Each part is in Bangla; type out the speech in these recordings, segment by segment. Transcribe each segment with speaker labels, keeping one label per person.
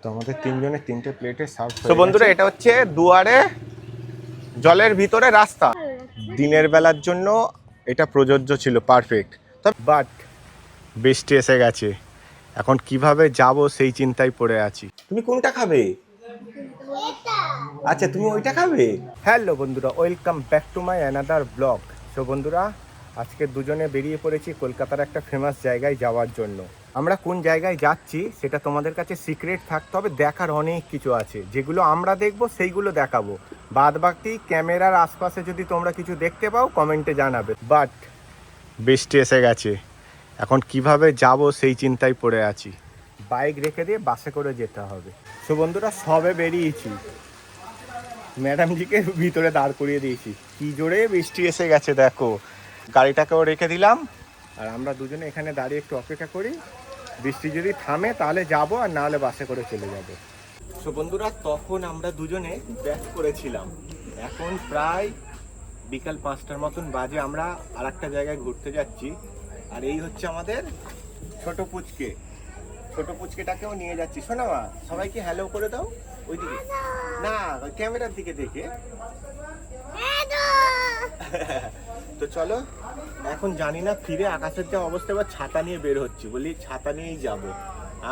Speaker 1: তো আমাদের তিনজনের তিনটে প্লেটে সার্ভ
Speaker 2: তো বন্ধুরা এটা হচ্ছে দুয়ারে জলের ভিতরে রাস্তা। দিনের বেলার জন্য এটা প্রযোজ্য ছিল পারফেক্ট বাট বৃষ্টি এসে গেছে। এখন কীভাবে যাব সেই চিন্তায় পড়ে আছি। তুমি কোনটা খাবে? আচ্ছা তুমি ওইটা খাবে? হ্যালো বন্ধুরা welcome back to my another blog so বন্ধুরা আজকে দুজনে বেরিয়ে পড়েছি কলকাতার একটা ফেমাস জায়গায় যাওয়ার জন্য। আমরা কোন জায়গায় যাচ্ছি সেটা তোমাদের কাছে সিক্রেট থাকতে হবে দেখার অনেক কিছু আছে। যেগুলো আমরা দেখব, সেইগুলো দেখাবো। বাদ বাকি ক্যামেরার আশপাশে যদি তোমরা কিছু দেখতে পাও কমেন্টে জানাবে। বাট বৃষ্টি এসে গেছে। এখন কীভাবে যাব সেই চিন্তায় পড়ে আছি। বাইক রেখে দিয়ে বাসে করে যেতে হবে। সো বন্ধুরা, সবে বেরিয়েছি। ম্যাডামজিকে ভিতরে দাঁড় করিয়ে দিয়েছি। কি জোরে বৃষ্টি এসে গেছে, দেখো। গাড়িটাকেও রেখে দিলাম। আর আমরা দুজনে এখানে দাঁড়িয়ে একটু অপেক্ষা করি। বৃষ্টি যদি থামে তাহলে যাব আর না হলে বাসে করে চলে যাব। সো বন্ধুরা তখন আমরা দুজনে ব্যাক করেছিলাম। এখন প্রায় বিকাল পাঁচটার মতন বাজে আমরা আর একটা জায়গায় ঘুরতে যাচ্ছি। আর এই হচ্ছে আমাদের ছোট পুচকে। ছোট পুচকেটাকেও নিয়ে যাচ্ছি। শোনা মা সবাইকে হ্যালো করে দাও। ওইদিকে। না ওই ক্যামেরার দিকে দেখে। তো চলো এখন জানি না ফিরে আকাশের যা অবস্থা এবার ছাতা নিয়ে বের হচ্ছি। বলি ছাতা নিয়েই যাব।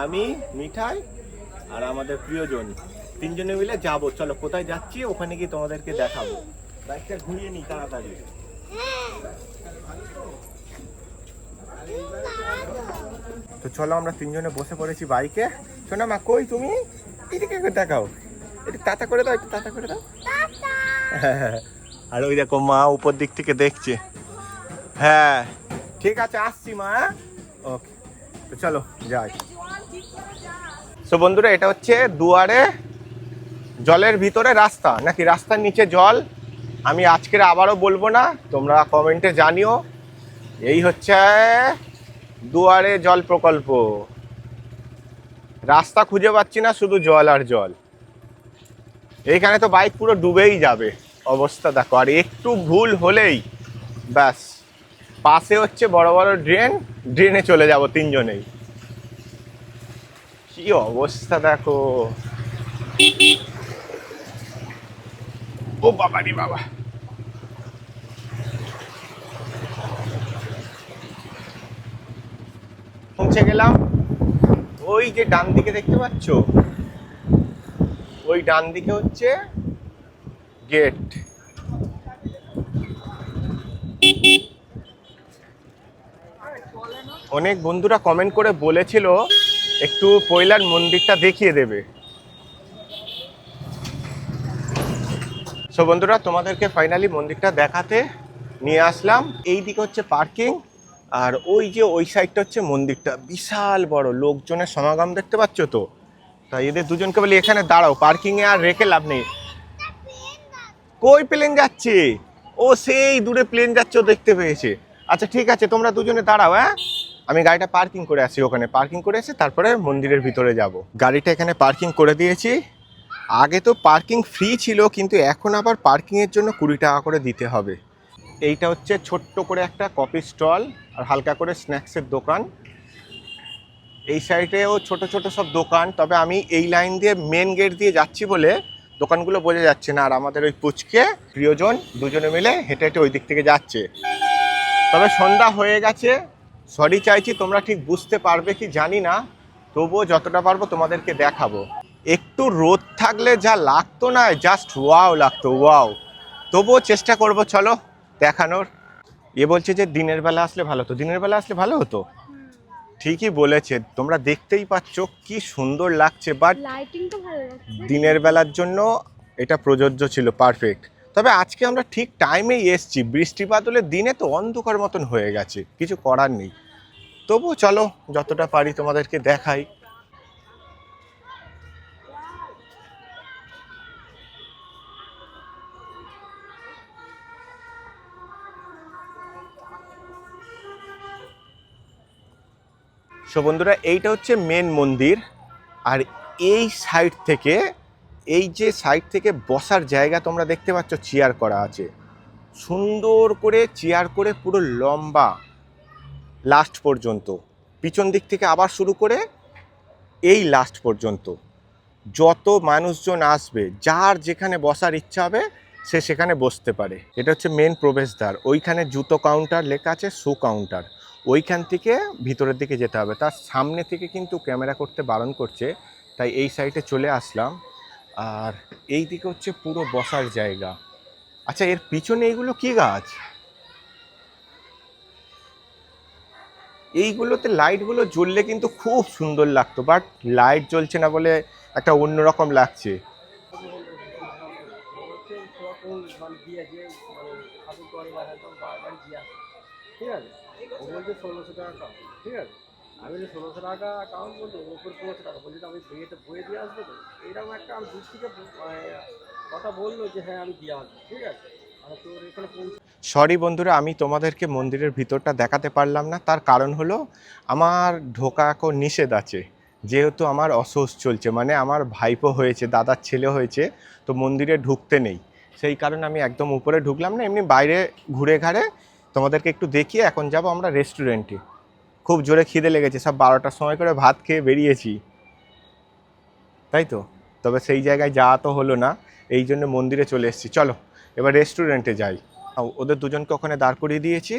Speaker 2: আমি মিঠাই আর আমাদের প্রিয়জন। তিনজনে মিলে যাব। চলো কোথায় যাচ্ছি ওখানে গিয়ে তোমাদেরকে দেখাবো। বাইকটা ঘুরিয়ে নি তাড়াতাড়ি। তো চলো আমরা তিনজনে বসে পড়েছি বাইকে। শোনা মা কই তুমি? এদিকে দেখাও একটু তাতা করে দাও একটু তাতা করে দাও। আর ওই দেখো মা উপর দিক থেকে দেখছে। হ্যাঁ। ঠিক আছে, আসছি মা ওকে তো চলো, যাই। তো বন্ধুরা, এটা হচ্ছে দুয়ারে জলের ভিতরে রাস্তা। নাকি রাস্তার নিচে জল? আমি আজকের আবারও বলব না, তোমরা কমেন্টে জানিও। এই হচ্ছে দুয়ারে জল প্রকল্প। রাস্তা খুঁজে পাচ্ছি না, শুধু জল আর জল। এইখানে তো বাইক পুরো ডুবেই যাবে। অবস্থা দেখো, আর একটু ভুল হলেই, ব্যাস। পাশে হচ্ছে বড় বড় ড্রেন, ড্রেনে চলে যাব তিনজনেই। কি অবস্থা দেখো। ও বাবা রে বাবা। পৌঁছে গেলাম। ওই যে ডান দিকে দেখতে পাচ্ছ? ওই ডান দিকে হচ্ছে গেট অনেক বন্ধুরা কমেন্ট করে বলেছিল, একটু পয়লার মন্দিরটা দেখিয়ে দেবে। সো বন্ধুরা, তোমাদেরকে ফাইনালি মন্দিরটা দেখাতে নিয়ে আসলাম। এই দিকে হচ্ছে পার্কিং আর ওই যে ওই সাইডটা হচ্ছে মন্দিরটা। বিশাল বড়, লোকজনের সমাগম দেখতে পাচ্ছ তো? তাই এদের দুজনকে বলি, এখানে দাঁড়াও পার্কিংয়ে আর রেখে লাভ নেই। কই প্লেন যাচ্ছে? ও সেই দূরে প্লেন যাচ্ছে দেখতে পেয়েছে। আচ্ছা ঠিক আছে, তোমরা দুজনে দাঁড়াও হ্যাঁ? আমি গাড়িটা পার্কিং করে আসি ওখানে। পার্কিং করে এসে তারপরে মন্দিরের ভিতরে যাব। গাড়িটা এখানে পার্কিং করে দিয়েছি। আগে তো পার্কিং ফ্রি ছিল, কিন্তু এখন আবার পার্কিংয়ের জন্য কুড়ি টাকা করে দিতে হবে। এইটা হচ্ছে ছোট্ট করে একটা কফি স্টল আর হালকা করে স্ন্যাক্সের দোকান। এই সাইডেও ছোট ছোট সব দোকান, তবে আমি এই লাইন দিয়ে মেন গেট দিয়ে যাচ্ছি বলে দোকানগুলো বোঝা যাচ্ছে না। আর আমাদের ওই পুচকে, প্রিয়জন দুজনে মিলে হেঁটে হেঁটে ওই দিক থেকে যাচ্ছে। তবে সন্ধ্যা হয়ে গেছে। সরি চাইছি তোমরা ঠিক বুঝতে পারবে কি জানি না তবুও যতটা পারব তোমাদেরকে দেখাবো। একটু রোদ থাকলে যা লাগতো না জাস্ট ওয়াও লাগতো ওয়াও তবুও চেষ্টা করব চলো দেখানোর। এ বলছে যে দিনের বেলা আসলে ভালো হতো। দিনের বেলা আসলে ভালো হতো? ঠিকই বলেছে তোমরা দেখতেই পাচ্ছ কি সুন্দর লাগছে বাট দিনের বেলার জন্য এটা প্রযোজ্য ছিল পারফেক্ট তবে আজকে আমরা ঠিক টাইমেই এসছি বৃষ্টি বাদলের দিনে তো অন্ধকার মতন হয়ে গেছে কিছু করার নেই। তবু চলো, যতটা পারি তোমাদেরকে দেখাই। সো বন্ধুরা, এইটা হচ্ছে মেন মন্দির। আর এই সাইড থেকে, এই যে সাইড থেকে বসার জায়গা তোমরা দেখতে পাচ্ছ, চেয়ার করা আছে। সুন্দর করে, চেয়ার করে পুরো লম্বা লাস্ট পর্যন্ত। পিছন দিক থেকে আবার শুরু করে এই লাস্ট পর্যন্ত। যত মানুষজন আসবে, যার যেখানে বসার ইচ্ছা হবে, সে সেখানে বসতে পারে। এটা হচ্ছে মেন প্রবেশদ্বার। ওইখানে জুতো কাউন্টার লেখা আছে শু কাউন্টার ওইখান থেকে ভিতরের দিকে যেতে হবে। তার সামনে থেকে কিন্তু ক্যামেরা করতে বারণ করছে, তাই এই সাইডে চলে আসলাম। আর এই দিকে হচ্ছে পুরো বসার জায়গা। আচ্ছা এর পিছনে এইগুলো কি গাছ? এইগুলোতে লাইটগুলো জ্বললে কিন্তু খুব সুন্দর লাগতো বাট লাইট জ্বলছে না বলে একটা অন্যরকম লাগছে।
Speaker 3: ঠিক আছে। ষোলোশো টাকা ঠিক আছে আমি ষোলোশো টাকা টাকা বলছি আমি দিয়ে তো এইরকম একটা দূর থেকে কথা বলল যে হ্যাঁ আমি দিয়ে আসব ঠিক আছে আর তোর এখানে
Speaker 2: সরি বন্ধুরা, আমি তোমাদেরকে মন্দিরের ভিতরটা দেখাতে পারলাম না। তার কারণ হলো, আমার ঢোকা এখন নিষেধ আছে। যেহেতু আমার অসুস্থ চলছে মানে আমার ভাইপো হয়েছে, দাদার ছেলে হয়েছে, তো মন্দিরে ঢুকতে নেই। সেই কারণে আমি একদম উপরে ঢুকলাম না, এমনি বাইরে ঘুরে ঘাড়ে তোমাদেরকে একটু দেখিয়ে এখন যাব আমরা রেস্টুরেন্টে। খুব জোরে খিদে লেগেছে, সব বারোটার সময় করে ভাত খেয়ে বেরিয়েছি। তাই তো? তবে সেই জায়গায় যাওয়া তো হলো না, এই জন্য মন্দিরে চলে এসেছি। চলো, এবার রেস্টুরেন্টে যাই। ওদের দুজনকে ওখানে দাঁড় করিয়ে দিয়েছি।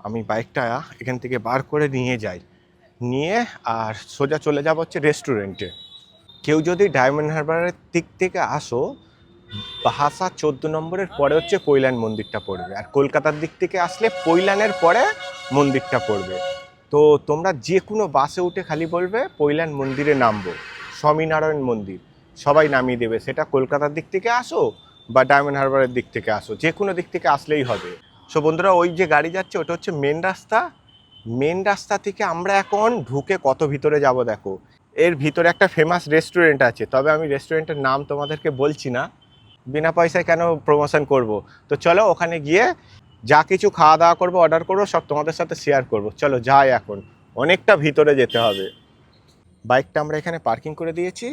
Speaker 2: আমি বাইকটা এখান থেকে বার করে নিয়ে যাই। নিয়ে আর সোজা চলে যাব হচ্ছে রেস্টুরেন্টে কেউ যদি ডায়মন্ড হারবারের দিক থেকে আসো, বাহাসা চোদ্দ নম্বরের পরে হচ্ছে কৈলান মন্দিরটা পড়বে। আর কলকাতার দিক থেকে আসলে পৈলানের পরে মন্দিরটা পড়বে। তো তোমরা যে কোনো বাসে উঠে খালি বলবে, পৈলান মন্দিরে নামবো। স্বামীনারায়ণ মন্দির, সবাই নামিয়ে দেবে। সেটা কলকাতার দিক থেকে আসো বা ডায়মন্ড হারবারের দিক থেকে আসো, যে কোনো দিক থেকে আসলেই হবে। সো বন্ধুরা, ওই যে গাড়ি যাচ্ছে, ওটা হচ্ছে মেন রাস্তা। মেন রাস্তা থেকে আমরা এখন ঢুকে কত ভিতরে যাব দেখো। এর ভিতরে একটা ফেমাস রেস্টুরেন্ট আছে, তবে আমি রেস্টুরেন্টের নাম তোমাদেরকে বলছি না। বিনা পয়সায় কেন প্রমোশন করব? তো চলো ওখানে গিয়ে যা কিছু খাওয়া দাওয়া করব অর্ডার করব, সব তোমাদের সাথে শেয়ার করব। চলো যাই এখন, অনেকটা ভিতরে যেতে হবে। বাইকটা আমরা এখানে পার্কিং করে দিয়েছি।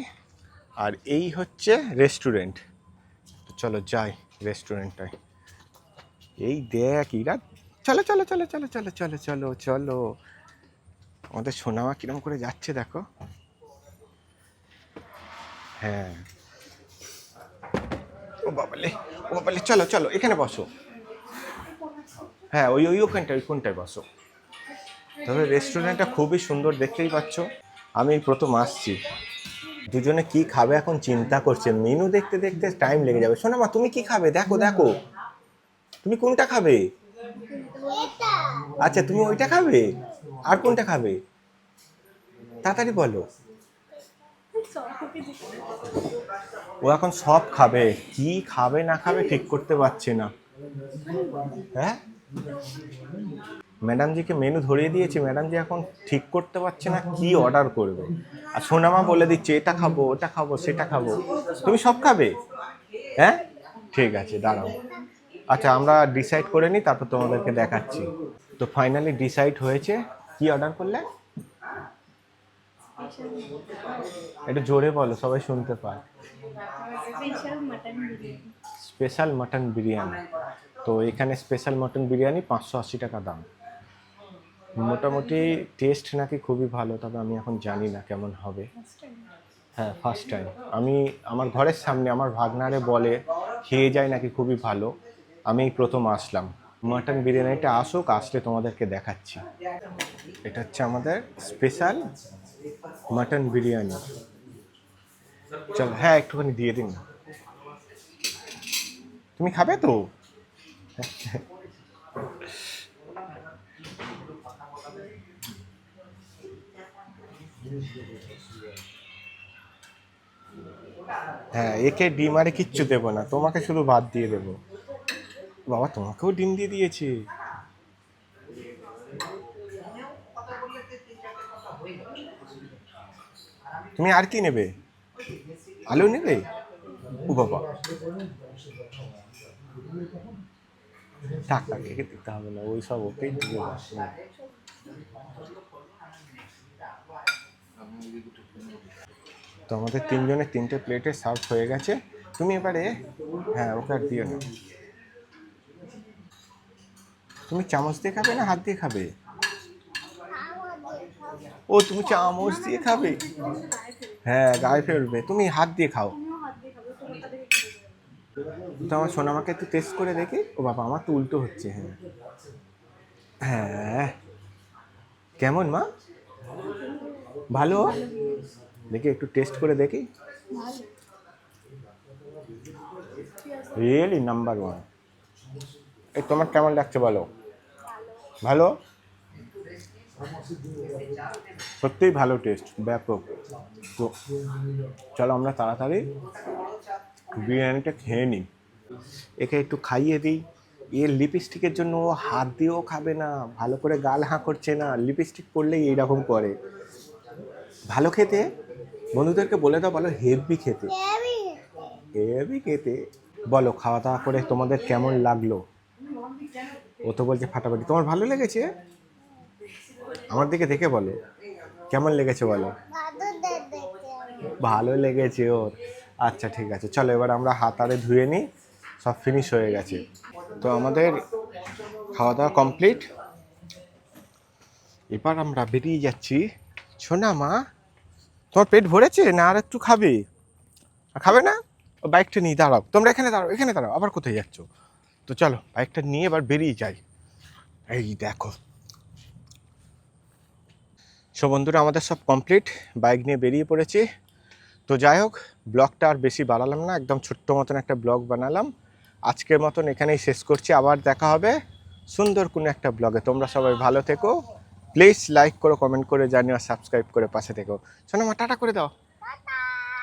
Speaker 2: আর এই হচ্ছে রেস্টুরেন্ট চলো যাই রেস্টুরেন্টটায় এই দেখ, ইরা চলো চলো চলো চলো চলো চলো চলো চলো। আমাদের সোনামা কিরম করে যাচ্ছে দেখো। হ্যাঁ। ও বাবালে ও বাবালে, চলো চলো, এখানে বসো। হ্যাঁ ওই ওই ওখানটায়, ওই কোনটায় বসো। তবে রেস্টুরেন্টটা খুবই সুন্দর দেখতেই পাচ্ছ। আমি প্রথম আসছি। দুজনে কি খাবে এখন চিন্তা করছে। মেনু দেখতে দেখতে টাইম লেগে যাবে। শোনা মা, তুমি কি খাবে? দেখো দেখো। তুমি কোনটা খাবে? আচ্ছা তুমি ওইটা খাবে? আর কোনটা খাবে? তাড়াতাড়ি বলো। ও এখন সব খাবে। কি খাবে, না খাবে ঠিক করতে পারছে না। হ্যাঁ? ম্যাডামজিকে মেনু ধরিয়ে দিয়েছি ম্যাডামজি এখন ঠিক করতে পারছে না কি অর্ডার করবে। আর সোনামা বলে দিচ্ছে এটা খাব ওটা খাব সেটা খাব। তুমি সব খাবে? হ্যাঁ? ঠিক আছে দাঁড়াও। আচ্ছা আমরা ডিসাইড করে নিই তারপর তোমাদেরকে দেখাচ্ছি। তো ফাইনালি ডিসাইড হয়েছে কি অর্ডার করলে? একটু জোরে বলো সবাই শুনতে পায়
Speaker 4: special mutton biryani
Speaker 2: special mutton biryani তো এখানে স্পেশাল মাটন বিরিয়ানি পাঁচশো আশি টাকা দাম। মোটামুটি টেস্ট নাকি খুবই ভালো, তবে আমি এখন জানি না কেমন হবে। হ্যাঁ ফার্স্ট টাইম আমি, আমার ঘরের সামনে আমার ভাগনারে বলে, খেয়ে যায় নাকি খুবই ভালো। আমি প্রথম আসলাম। মাটন বিরিয়ানিটা আসুক, আসলে তোমাদেরকে দেখাচ্ছি। এটা হচ্ছে আমাদের স্পেশাল মাটন বিরিয়ানি। চল হ্যাঁ একটুখানি দিয়ে দিন। না তুমি খাবে তো? হ্যাঁ একে ডিম আরে কিচ্ছু দেবো না। তোমাকে শুধু ভাত দিয়ে দেবো। বাবা, তোমাকেও ডিম দিয়ে দিয়েছি। তুমি আর কি নেবে? আলু নেবে? ও বাবা। টাকা দিতে হবে না। ওই সব ওকেই দিয়ে। তো আমাদের তিনজনের তিনটে প্লেটে সার্ভ হয়ে গেছে। তুমি এবারে হ্যাঁ ওকে আর দিও না। তুমি চামচ দিয়ে খাবে না হাত দিয়ে খাবে? ও, তুমি চামচ দিয়ে খাবে? হ্যাঁ গায়ে ফেলবে। তুমি হাত দিয়ে খাও।
Speaker 4: তো
Speaker 2: আমার সোনামাকে একটু টেস্ট করে দেখি। ও বাবা, আমার তো উল্টো হচ্ছে হ্যাঁ। হ্যাঁ। কেমন, মা? ভালো? দেখি, একটু টেস্ট করে দেখি। রিয়েলি নাম্বার ওয়ান এই তোমার কেমন লাগছে বলো? ভালো? সত্যিই ভালো টেস্ট ব্যাপক। তো চলো আমরা তাড়াতাড়ি বিরিয়ানিটা খেয়ে নিই। একে একটু খাইয়ে দিই। এ লিপস্টিকের জন্য ও হাত দিয়েও খাবে না। ভালো করে গাল হাঁ করছে না। লিপস্টিক পরলেই এইরকম করে। ভালো খেতে? বন্ধুদেরকে বলে দাও বলো হেভি খেতে। হেভি খেতে। বলো খাওয়া দাওয়া করে তোমাদের কেমন লাগল? ও তো বলছে ফাটাফাটি। তোমার ভালো লেগেছে? আমার দিকে দেখে বলো। কেমন লেগেছে বলো? ভালো লেগেছে ওর। আচ্ছা ঠিক আছে। চলো এবার আমরা হাত আরে ধুয়ে নিই। সব ফিনিশ হয়ে গেছে। তো আমাদের খাওয়া দাওয়া কমপ্লিট এবার আমরা বেরিয়ে যাচ্ছি শোনা মা, তোমার পেট ভরেছে না আর একটু খাবে? খাবে না? বাইকটা নিয়ে দাঁড়াও। তোমরা এখানে দাঁড়াও এখানে দাঁড়াও, আবার কোথায় যাচ্ছ? তো চলো বাইকটা নিয়ে এবার বেরিয়ে যাই। এই দেখো। সো বন্ধুরা, আমাদের সব কমপ্লিট বাইক নিয়ে বেরিয়ে পড়েছি। তো যাই হোক, ব্লগটা আর বেশি বাড়ালাম না, একদম ছোট্ট মতন একটা ব্লগ বানালাম। আজকের মতন এখানেই শেষ করছি, আবার দেখা হবে সুন্দর কোনো একটা ব্লগে। তোমরা সবাই ভালো থেকো। প্লিজ লাইক করো কমেন্ট করে জানিও সাবস্ক্রাইব করে পাশে থেকো। শোনো মা টাটা করে দাও।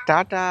Speaker 2: টাটা।